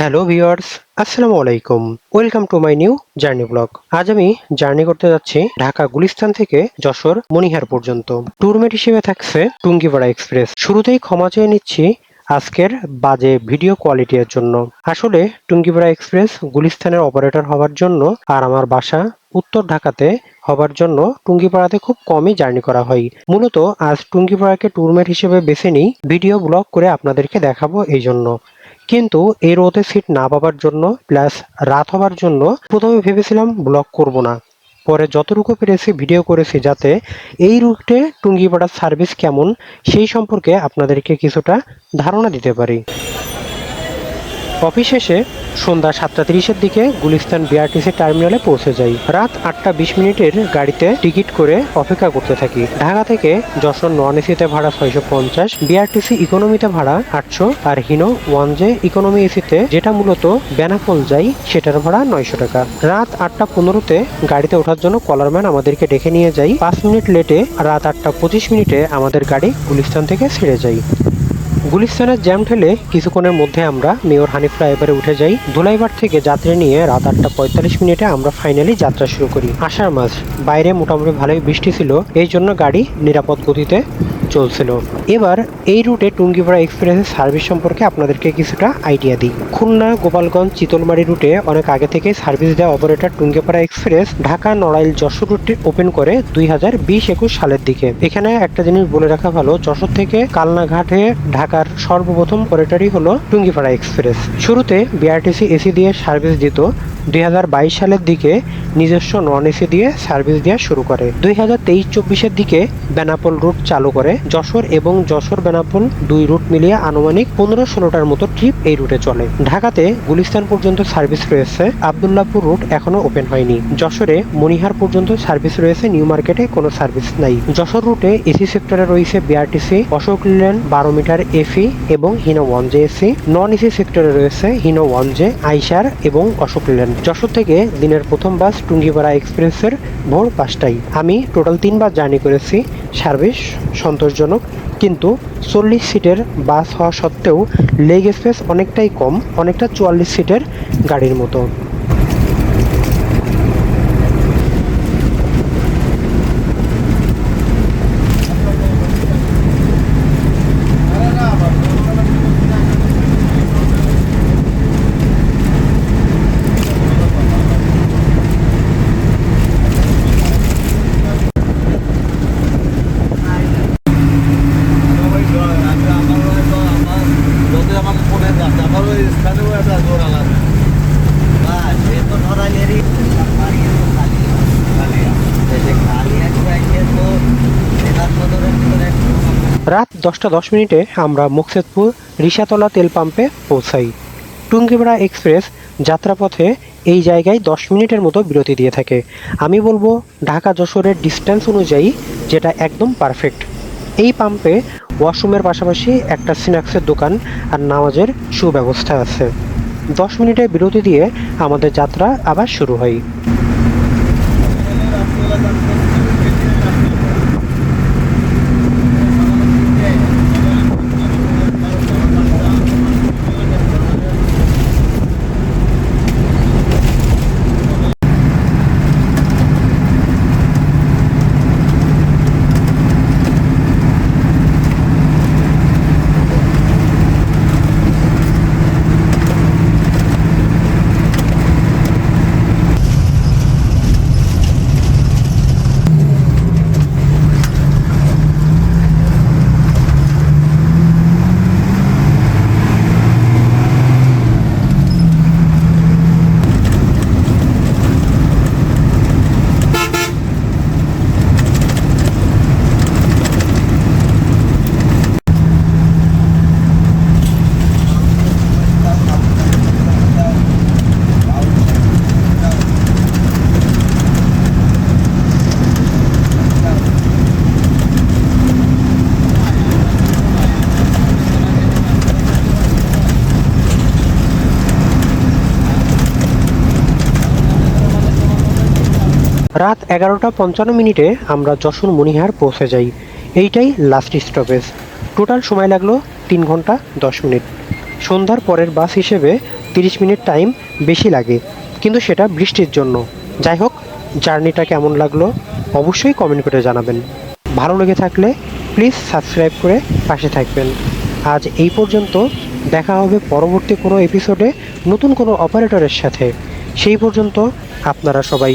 Hello viewers আসসালামু আলাইকুম। Welcome to my new journey blog আজ আমি জার্নি করতে যাচ্ছি ঢাকা গুলিস্তান থেকে যশোর মনিহার পর্যন্ত। ট্যুরমেট হিসেবে থাকছে টুঙ্গিপাড়া এক্সপ্রেস। শুরুতেই ক্ষমা চেয়ে নিচ্ছি আজকের বাজে ভিডিও কোয়ালিটির জন্য। আসলে টুঙ্গিপাড়া এক্সপ্রেস গুলিস্তানের অপারেটর হওয়ার জন্য আর আমার বাসা উত্তর ঢাকাতে হবার জন্য টুঙ্গিপাড়াতে খুব কমই জার্নি করা হয়। মূলত আজ টুঙ্গিপাড়াকে ট্যুরমেট হিসেবে বেছে নিই ভিডিও ব্লগ করে আপনাদেরকে দেখাবো এই জন্য। কিন্তু এই রোদে সিট না পাবার জন্য প্লাস রাত হবার জন্য প্রথমে ভেবেছিলাম ব্লক করব না। পরে যতটুকু পেরেছি ভিডিও করেছি যাতে এই রুটে টুঙ্গিপাড়ার সার্ভিস কেমন সেই সম্পর্কে আপনাদেরকে কিছুটা ধারণা দিতে পারি। অফিস শেষে সন্ধ্যা সাতটা তিরিশের দিকে গুলিস্তান বিআরটিসি টার্মিনালে পৌঁছে যাই। রাত আটটা বিশ মিনিটের গাড়িতে টিকিট করে অপেক্ষা করতে থাকি। ঢাকা থেকে যশোর নন এসিতে ভাড়া ছয়শো পঞ্চাশ, বিআরটিসি ইকোনমিতে ভাড়া আটশো আর হিনো ওয়ান জে ইকোনমি এসিতে যেটা মূলত বেনাপোল যাই, সেটার ভাড়া নয়শো টাকা। রাত আটটা পনেরোতে গাড়িতে ওঠার জন্য কলারম্যান আমাদেরকে ডেকে নিয়ে যাই। পাঁচ মিনিট লেটে রাত আটটা পঁচিশ মিনিটে আমাদের গাড়ি গুলিস্তান থেকে ছেড়ে যায় গুলিস্তানের জ্যাম ঠেলে কিছুক্ষণের মধ্যে আমরা মেয়র হানিফ ফ্লাইওভারে উঠে যাই ধুলাইবার থেকে যাত্রী নিয়ে রাত আটটা পঁয়তাল্লিশ মিনিটে আমরা ফাইনালি যাত্রা শুরু করি। আষাঢ় মাস বাইরে মোটামুটি ভালোই বৃষ্টি ছিল, এই জন্য গাড়ি নিরাপদ গতিতে চলছিল। এবার এই রুটে টুঙ্গিপাড়া এক্সপ্রেসের সার্ভিস সম্পর্কে আপনাদেরকে কিছুটা আইডিয়া দিই। খুলনা, গোপালগঞ্জ, চিতলমারি রুটে অনেক আগে থেকে সার্ভিস দেওয়া অপারেটর টুঙ্গিপাড়া এক্সপ্রেস ঢাকা, নড়াইল, যশোর রুটটি ওপেন করে দুই হাজার বিশ একুশ সালের দিকে। এখানে একটা জিনিস বলে রাখা ভালো, যশোর থেকে কালনাঘাটে ঢাকার সর্বপ্রথম অপারেটরই হলো টুঙ্গিপাড়া এক্সপ্রেস শুরুতে বিআরটিসি এসি দিয়ে সার্ভিস দিত দুই হাজার বাইশ সালের দিকে নিজস্ব নন এসি দিয়ে সার্ভিস দেওয়া শুরু করে। দুই হাজার তেইশ চব্বিশের দিকে বেনাপোল রুট চালু করে। যশোর এবং যশোর বেনাপোল দুই রুট মিলিয়ে আনুমানিক পনেরো ষোলোটার মতো ট্রিপ এই রুটে চলে। ঢাকাতে গুলিস্তান পর্যন্ত সার্ভিস রয়েছে। আবদুল্লাপুর রুট এখনও ওপেন হয়নি। যশোরে মনিহার পর্যন্ত সার্ভিস রয়েছে। নিউ মার্কেটে কোনো সার্ভিস নাই। যশোর রুটে এসি সেক্টরে রয়েছে বিআরটিসি, অশোক লেন বারো মিটার এফি এবং Hino one J AC. Non AC সেক্টরে রয়েছে হিনো ওয়ান জে, আইসার এবং অশোক লেন যশোর থেকে দিনের প্রথম বাস টুঙ্গিপাড়া এক্সপ্রেসের ভোর পাঁচটায়। আমি টোটাল তিনবার জার্নি করেছি সার্ভিস সন্তোষজনক। কিন্তু চল্লিশ সিটের বাস হওয়া সত্ত্বেও লেগ স্পেস অনেকটাই কম, অনেকটা চুয়াল্লিশ সিটের গাড়ির মতো। দশটা দশ মিনিটে আমরা মুকসেদপুর রিসাতলা তেল পাম্পে পৌঁছাই। টুঙ্গিপাড়া এক্সপ্রেস যাত্রাপথে এই জায়গায় দশ মিনিটের মতো বিরতি দিয়ে থাকে। আমি বলব, ঢাকা যশোরের ডিস্টেন্স অনুযায়ী যেটা একদম পারফেক্ট এই পাম্পে ওয়াশরুমের পাশাপাশি একটা স্ন্যাক্সের দোকান আর নামাজের সুব্যবস্থা আছে। দশ মিনিটের বিরতি দিয়ে আমাদের যাত্রা আবার শুরু হয়। রাত এগারোটা পঞ্চান্ন মিনিটে আমরা যশোর মনিহার পৌঁছে যাই। এইটাই লাস্ট স্টপেজ টোটাল সময় লাগল তিন ঘণ্টা দশ মিনিট। সন্ধ্যার পরের বাস হিসেবে তিরিশ মিনিট টাইম বেশি লাগে। কিন্তু সেটা বৃষ্টির জন্য। যাই হোক জার্নিটা কেমন লাগল অবশ্যই কমেন্ট করে জানাবেন। ভালো লেগে থাকলে প্লিজ সাবস্ক্রাইব করে পাশে থাকবেন। আজ এই পর্যন্ত দেখা হবে পরবর্তী কোনো এপিসোডে নতুন কোনো অপারেটরের সাথে। সেই পর্যন্ত আপনারা সবাই